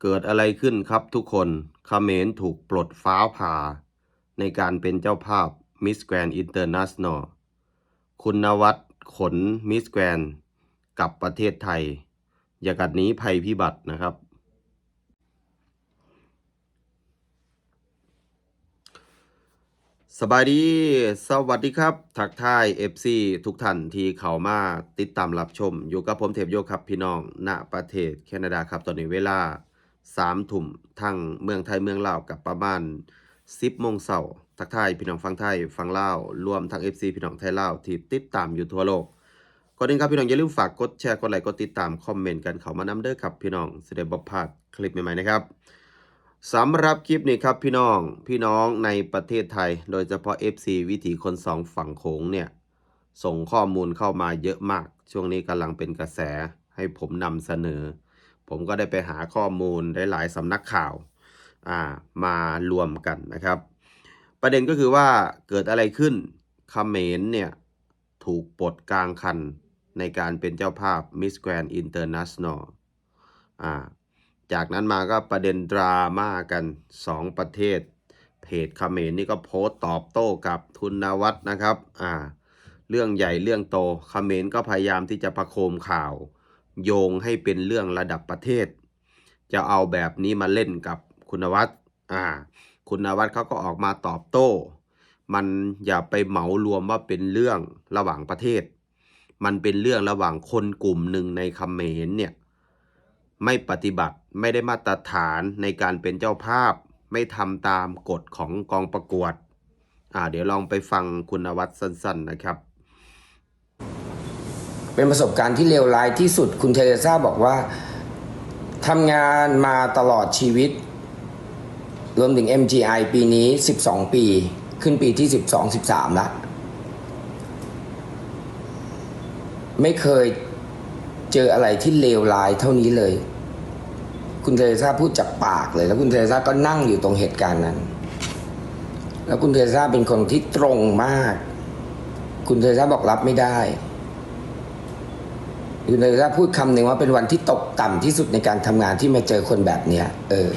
เกิดอะไรขึ้นครับทุกคนเขมรถูกปลดฟ้าผ่า ในการเป็นเจ้าภาพ Miss Grand International คุณนวัดขน Miss Grand กลับประเทศไทย อย่ากัดนี้ภัยพิบัตินะครับ สบายดี สวัสดีครับ ทักทาย FC ทุกท่านที่เข้ามาติดตามรับชม อยู่กับผมเทพโยครับพี่น้องณประเทศแคนาดาครับ ตอนนี้เวลา 3ทุ่มทั้งเมืองไทยเมืองลาวกับประมาณ10โมงเช้าทักทายพี่น้องฟังไทยฟังลาวรวมทั้ง FC พี่น้องไทยลาวที่ติดตามอยู่ทั่วโลกก่อนอื่นครับพี่น้องอย่าลืมฝากกดแชร์กดไลค์กดติดตามคอมเมนต์กันเข้ามานำเด้อครับพี่น้องสิได้บ่พาดคลิปใหม่ๆนะครับสำหรับคลิปนี้ครับพี่น้องพี่น้องในประเทศไทย โดยเฉพาะ FC วิถีคนสองฝั่งโขงเนี่ยส่งข้อมูลเข้ามาเยอะมาก ช่วงนี้กำลังเป็นกระแสให้ผมนำเสนอ ผมก็ได้ไปหาข้อมูลได้หลายสำนักข่าวามารวมกันนะครับ ประเด็นก็คือว่าเกิดอะไรขึ้นเขมรเนี่ยถูกปลดกลางคันในการเป็นเจ้าภาพ Miss Grand International อ่าจากนั้นมาก็ประเด็นดราม่ากัน 2 ประเทศ เพจเขมรนี่ก็โพสต์ตอบโต้กับทุนนวัฒนะครับอ่าเรื่องใหญ่เรื่องโตเขมรก็พยายามที่จะประโคมข่าว โยงให้เป็นเรื่องระดับประเทศ จะเอาแบบนี้มาเล่นกับคุณวัฒน์อ่า คุณวัฒน์เขาก็ออกมาตอบโต้ มันอย่าไปเหมารวมว่าเป็นเรื่องระหว่างประเทศ มันเป็นเรื่องระหว่างคนกลุ่มหนึ่งในคำเมรเนี่ยไม่ปฏิบัติไม่ได้มาตรฐานในการเป็นเจ้าภาพ ไม่ทำตามกฎของกองประกวด อ่า เดี๋ยวลองไปฟังคุณวัดสั้น ๆ นะครับ เป็นประสบการณ์ที่เลวร้ายที่สุดคุณเทเรซ่าบอกว่าทำงานมาตลอดชีวิต รวมถึง MGI ปีนี้ 12 ปี ขึ้นปีที่ 12 13ล้วไม่เคยเจออะไรที่เลวร้ายเท่านี้เลย คุณเทเรซ่าพูดจากปากเลย แล้วคุณเทเรซ่าก็นั่งอยู่ตรงเหตุการณ์นั้น แล้วคุณเทเรซ่าเป็นคนที่ตรงมาก คุณเทเรซ่าบอกรับไม่ได้ คุณเทเรซ่าพูดคำหนึ่งว่าเป็นวันที่ตกต่ำที่สุดในการทำงานที่มาเจอคนแบบเนี้ย เออ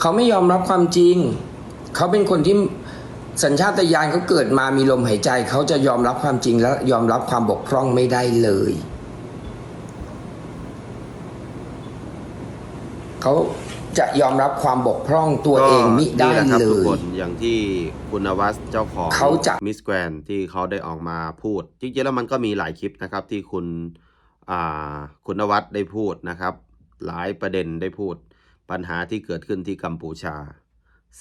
เขาไม่ยอมรับความจริง เขาเป็นคนที่สัญชาตญาณเขาเกิดมามีลมหายใจ เขาจะยอมรับความจริงและยอมรับความบกพร่องไม่ได้เลย เขา จะยอมรับความบกพร่องตัวเองมิได้นี่แหละครับเลทุกย คนอย่างที่คุณนวัสเจ้าของเขาจะ มิสแกรนที่เขาได้ออกมาพูด จริงๆแล้วมันก็มีหลายคลิปนะครับที่คุณอ่าคุณนวัดได้พูดนะครับ หลายประเด็นได้พูด ปัญหาที่เกิดขึ้นที่กัมพูชา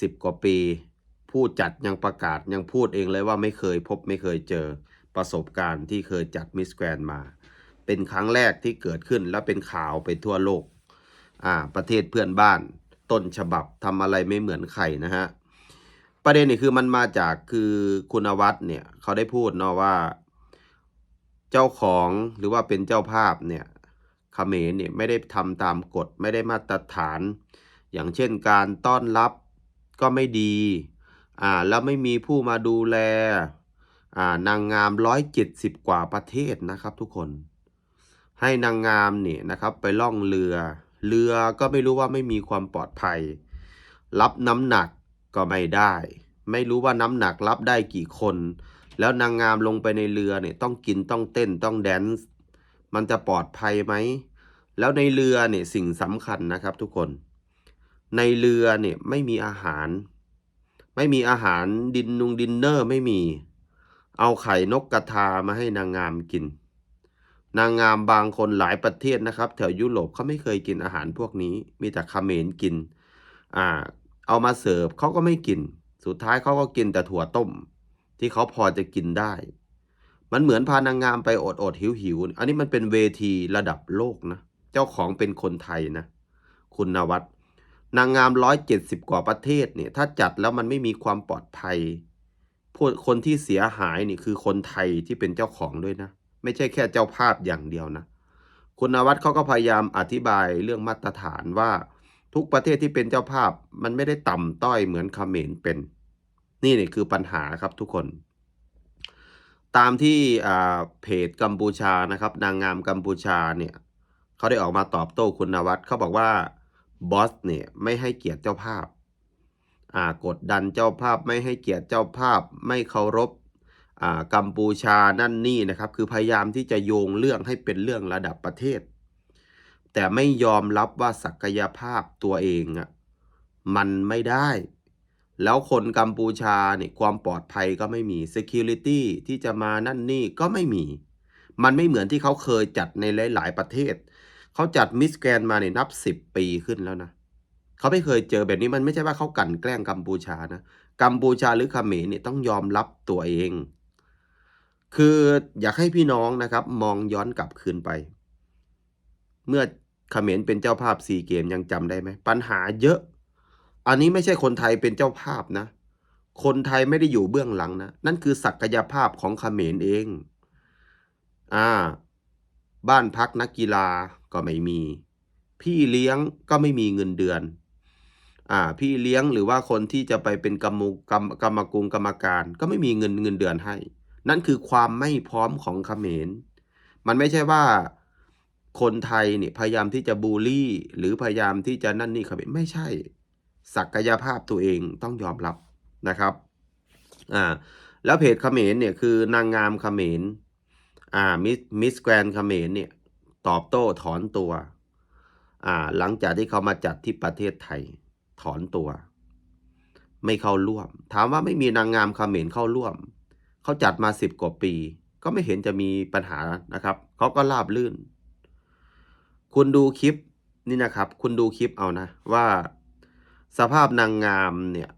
สิบกว่าปี ผู้จัดยังประกาศยังพูดเองเลยว่าไม่เคยพบไม่เคยเจอประสบการณ์ที่เคยจัดมิสแกรนมา เป็นครั้งแรกที่เกิดขึ้นและเป็นข่าวไปทั่วโลก อ่าประเทศเพื่อนบ้าน ต้นฉบับทำอะไรไม่เหมือนใครนะฮะประเด็นนี่คือมันมาจากคือคุณวัฒน์เนี่ยเขาได้พูดเนาะว่า เจ้าของหรือว่าเป็นเจ้าภาพเนี่ยเขมรเนี่ยไม่ได้ทำตามกฎไม่ได้มาตรฐาน อย่างเช่นการต้อนรับก็ไม่ดีอ่าแล้วไม่มีผู้มาดูแลอ่านางงามร้อยเจ็ดสิบกว่าประเทศนะครับทุกคน ให้นางงามเนี่ยนะครับไปล่องเรือ เรือก็ไม่รู้ว่าไม่มีความปลอดภัย รับน้ำหนักก็ไม่ได้ ไม่รู้ว่าน้ำหนักรับได้กี่คน แล้วนางงามลงไปในเรือเนี่ยต้องกินต้องเต้นต้องแดนซ์มันจะปลอดภัยไหม แล้วในเรือเนี่ยสิ่งสำคัญนะครับทุกคน ในเรือเนี่ยไม่มีอาหาร ไม่มีอาหารดินนุงดินเนอร์ไม่มี เอาไข่นกกระทามาให้นางงามกิน นางงามบางคนหลายประเทศนะครับ แถวยุโรปเขาไม่เคยกินอาหารพวกนี้ มีแต่เขมรกิน อ่า เอามาเสิร์ฟเขาก็ไม่กิน สุดท้ายเขาก็กินแต่ถั่วต้ม ที่เขาพอจะกินได้ มันเหมือนพานางงามไปอดอดหิวหิวอันนี้มันเป็นเวทีระดับโลกนะ เจ้าของเป็นคนไทยนะ คุณนวัดนางงามร้อยเจ็ดสิบกว่าประเทศเนี่ย ถ้าจัดแล้วมันไม่มีความปลอดภัยพวกคนที่เสียหายนี่คือคนไทยที่เป็นเจ้าของด้วยนะ ไม่ใช่แค่เจ้าภาพอย่างเดียวนะ คุณนวัดเขาก็พยายามอธิบายเรื่องมาตรฐานว่าทุกประเทศที่เป็นเจ้าภาพมันไม่ได้ต่ำต้อยเหมือนเขมรเป็น นี่นี่คือปัญหาครับทุกคน ตามที่อ่าเพจกัมพูชานะครับ นางงามกัมพูชาเนี่ยเขาได้ออกมาตอบโต้คุณนวัดเขาบอกว่าบอสเนี่ยไม่ให้เกียรติเจ้าภาพ อ่ากดดันเจ้าภาพไม่ให้เกียรติเจ้าภาพ ไม่เคารพ กัมพูชานั่นนี่นะครับ คือพยายามที่จะโยงเรื่องให้เป็นเรื่องระดับประเทศ แต่ไม่ยอมรับว่าศักยภาพตัวเองอะมันไม่ได้ แล้วคนกัมพูชาเนี่ยความปลอดภัยก็ไม่มี security ที่จะมานั่นนี่ก็ไม่มี มันไม่เหมือนที่เขาเคยจัดในหลาย ๆ ประเทศ เขาจัดมิสแกรนมาเนี่ยนับสิบปีขึ้นแล้วนะเขาไม่เคยเจอแบบนี้มันไม่ใช่ว่าเขากันแกล้งกัมพูชานะกัมพูชาหรือเขมรเนี่ยต้องยอมรับตัวเอง คืออยากให้พี่น้องนะครับมองย้อนกลับคืนไป เมื่อเขมรเป็นเจ้าภาพซีเกมยังจำได้ไหมปัญหาเยอะ อันนี้ไม่ใช่คนไทยเป็นเจ้าภาพนะ คนไทยไม่ได้อยู่เบื้องหลังนะ นั่นคือศักยภาพของเขมรเอง อ่า บ้านพักนักกีฬาก็ไม่มี พี่เลี้ยงก็ไม่มีเงินเดือน อ่า พี่เลี้ยงหรือว่าคนที่จะไปเป็นกรรมกรรมกรรมกุงกรรมการ ก็ไม่มีเงินเงินเดือนให้ นั่นคือความไม่พร้อมของเขมร มันไม่ใช่ว่าคนไทยเนี่ยพยายามที่จะบูลลี่ หรือพยายามที่จะนั่นนี่เขมรไม่ใช่ ศักยภาพตัวเองต้องยอมรับนะครับอ่าแล้วเพจเขมรเนี่ยคือนางงามเขมรอ่ามิสมิสแกรนเขมรเนี่ยตอบโต้ถอนตัวอ่าหลังจากที่เขามาจัดที่ประเทศไทยถอนตัว ไม่เข้าร่วม ถามว่าไม่มีนางงามเขมรเข้าร่วม เขาจัดมาสิบกว่าปี ก็ไม่เห็นจะมีปัญหานะครับ เขาก็ราบลื่น คุณดูคลิปนี่นะครับ คุณดูคลิปเอานะ ว่าสภาพนางงามเนี่ย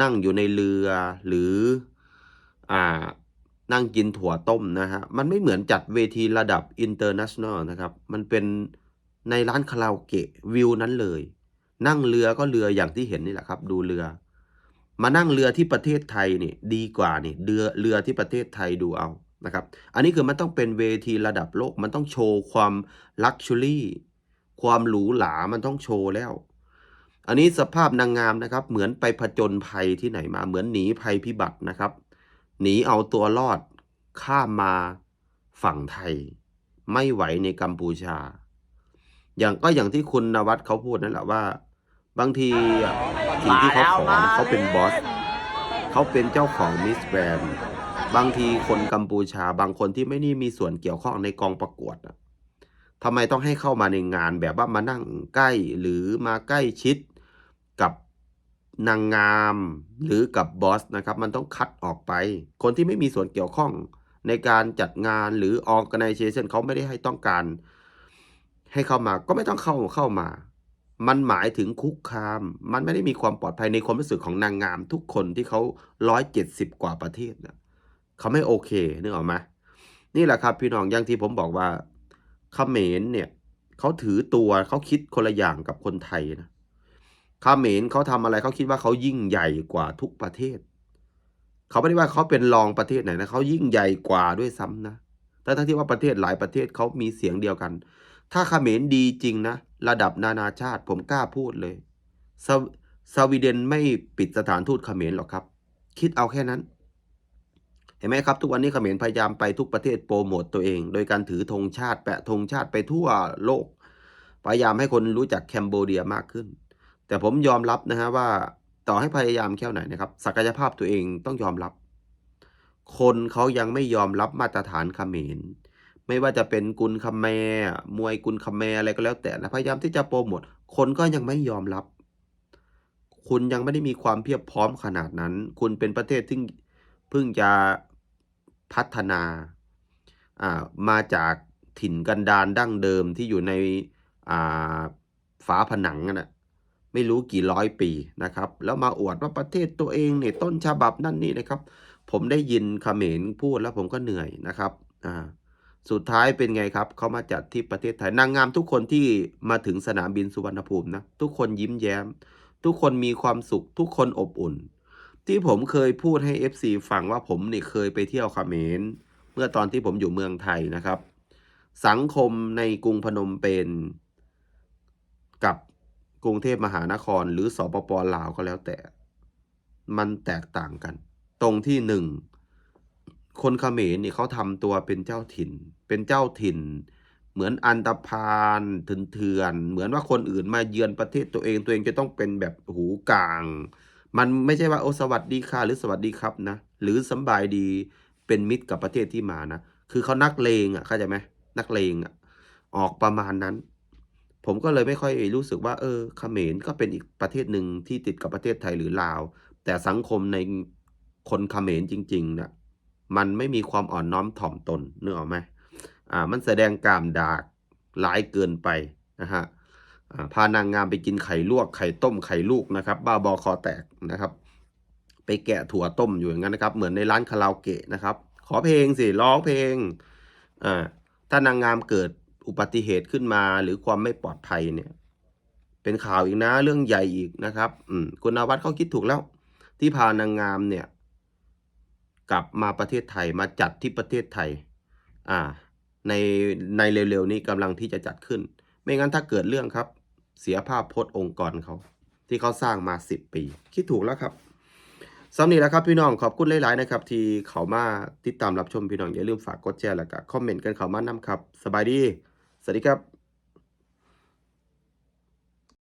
นั่งอยู่ในเรือหรือ อ่า นั่งกินถั่วต้มนะฮะ มันไม่เหมือนจัดเวทีระดับอินเตอร์เนชั่นแนลนะครับ มันเป็นในร้านคาราโอเกะวิวนั้นเลย นั่งเรือก็เรืออย่างที่เห็นนี่แหละครับ ดูเรือ มานั่งเรือที่ประเทศไทยนี่ดีกว่านี่เรือเรือที่ประเทศไทยดูเอานะครับ อันนี้คือมันต้องเป็นเวทีระดับโลก มันต้องโชว์ความลักชัวรี่ความหรูหรา มันต้องโชว์แล้ว อันนี้สภาพนางงามนะครับ เหมือนไปผจญภัยที่ไหนมา เหมือนหนีภัยพิบัตินะครับ หนีเอาตัวรอดข้ามมาฝั่งไทย ไม่ไหวในกัมพูชา อย่างก็อย่างที่คุณนวัดเขาพูดนั่นแหละว่า บางทีสิ่งที่เขาขอเขาเป็นบอสเขาเป็นเจ้าของมิสแกรนบางทีคนกัมพูชาบางคนที่ไม่นี่มีส่วนเกี่ยวข้องในกองประกวดอะทำไมต้องให้เข้ามาในงานแบบว่ามานั่งใกล้หรือมาใกล้ชิดกับนางงามหรือกับบอสนะครับ มันต้องคัดออกไป คนที่ไม่มีส่วนเกี่ยวข้องในการจัดงานหรือ organization เขาไม่ได้ให้ต้องการ ให้เข้ามาก็ไม่ต้องเข้าเข้ามา มันหมายถึงคุกคาม มันไม่ได้มีความปลอดภัยในความรู้สึกของนางงามทุกคนที่เขาร้อยเจ็ดสิบกว่าประเทศนะเขาไม่โอเคนึกออกไหมนี่แหละครับพี่น้องอย่างที่ผมบอกว่าเขมรเนี่ยเขาถือตัวเขาคิดคนละอย่างกับคนไทยนะเขมรเขาทำอะไรเขาคิดว่าเขายิ่งใหญ่กว่าทุกประเทศ เขาไม่ได้ว่าเขาเป็นรองประเทศไหนนะเขายิ่งใหญ่กว่าด้วยซ้ำนะแต่ทั้งที่ว่าประเทศหลายประเทศเขามีเสียงเดียวกัน ถ้าเขมรดีจริงนะ ระดับนานาชาติผมกล้าพูดเลยสสวีเดนไม่ปิดสถานทูตเขมรหรอกครับ คิดเอาแค่นั้น เห็นไหมครับ ทุกวันนี้เขมรพยายามไปทุกประเทศโปรโมตตัวเอง โดยการถือธงชาติแปะธงชาติไปทั่วโลก พยายามให้คนรู้จักแคนเบเดียมากขึ้น แต่ผมยอมรับนะฮะว่าต่อให้พยายามแค่ไหนนะครับ ศักยภาพตัวเองต้องยอมรับ คนเขายังไม่ยอมรับมาตรฐานเขมร ไม่ว่าจะเป็นกุลคาแมมวยกุลคาแมอะไรก็แล้วแต่นะพยายามที่จะโปรโมทคนก็ยังไม่ยอมรับ คุณยังไม่ได้มีความเพียบพร้อมขนาดนั้น คุณเป็นประเทศที่เพิ่งจะพัฒนาอ่ามาจากถิ่นกันดารดั้งเดิมที่อยู่ในอ่าฝาผนังนั่ะไม่รู้กี่ร้อยปีนะครับ แล้วมาอวดว่าประเทศตัวเองเนี่ยต้นฉบับนั่นนี่นะครับ ผมได้ยินขเขมรพูดแล้วผมก็เหนื่อยนะครับอ่า สุดท้ายเป็นไงครับ เขามาจัดที่ประเทศไทยนางงามทุกคนที่มาถึงสนามบินสุวรรณภูมินะ ทุกคนยิ้มแย้ม ทุกคนมีความสุข ทุกคนอบอุ่น ที่ผมเคยพูดให้ FC ฟังว่าผมเนี่เคยไปเที่ยวเขมรเมื่อตอนที่ผมอยู่เมืองไทยนะครับ สังคมในกรุงพนมเปญกับกรุงเทพมหานครหรือสปปลาวก็แล้วแต่ มันแตกต่างกัน ตรงที่หนึ่ง คนเขมรนี่เขาทำตัวเป็นเจ้าถิ่น เป็นเจ้าถิ่น เหมือนอันตพานเถื่อนเหมือนว่าคนอื่นมาเยือนประเทศตัวเองตัวเองจะต้องเป็นแบบหูกลาง มันไม่ใช่ว่าโอสวัสดีค่ะหรือสวัสดีครับนะหรือสบายดีเป็นมิตรกับประเทศที่มานะคือเขานักเลงอะเข้าใจไหมนักเลงอะออกประมาณนั้น ผมก็เลยไม่ค่อยรู้สึกว่า เออเขมรก็เป็นอีกประเทศหนึ่งที่ติดกับประเทศไทยหรือลาว แต่สังคมในคนเขมรจริงๆนะ มันไม่มีความอ่อนน้อมถ่อมตนนึกออกไหมอ่ามันแสดงกามดากหลายเกินไปนะฮะอ่าพานางงามไปกินไข่ลวกไข่ต้มไข่ลูกนะครับ บ้าบอคอแตกนะครับ ไปแกะถั่วต้มอยู่อย่างนั้นนะครับ เหมือนในร้านคาราโอเกะนะครับ ขอเพลงสิร้องเพลงอ่าถ้านางงามเกิดอุบัติเหตุขึ้นมาหรือความไม่ปลอดภัยเนี่ย เป็นข่าวอีกนะเรื่องใหญ่อีกนะครับ อืมคุณนวัดเขาคิดถูกแล้ว ที่พานางงามเนี่ย กลับมาประเทศไทยมาจัดที่ประเทศไทยอ่าในในเร็วๆนี้กำลังที่จะจัดขึ้น ไม่งั้นถ้าเกิดเรื่องครับ เสียภาพพจน์องค์กรเขาที่เขาสร้างมาสิบปี คิดถูกแล้วครับสำนีแล้วครับพี่น้องขอบคุณหลายๆนะครับ ที่เขามาติดตามรับชมพี่น้องอย่าลืมฝากกดแชร์แล้วก็คอมเมนต์กันเขามานำครับ สบายดี สวัสดีครับ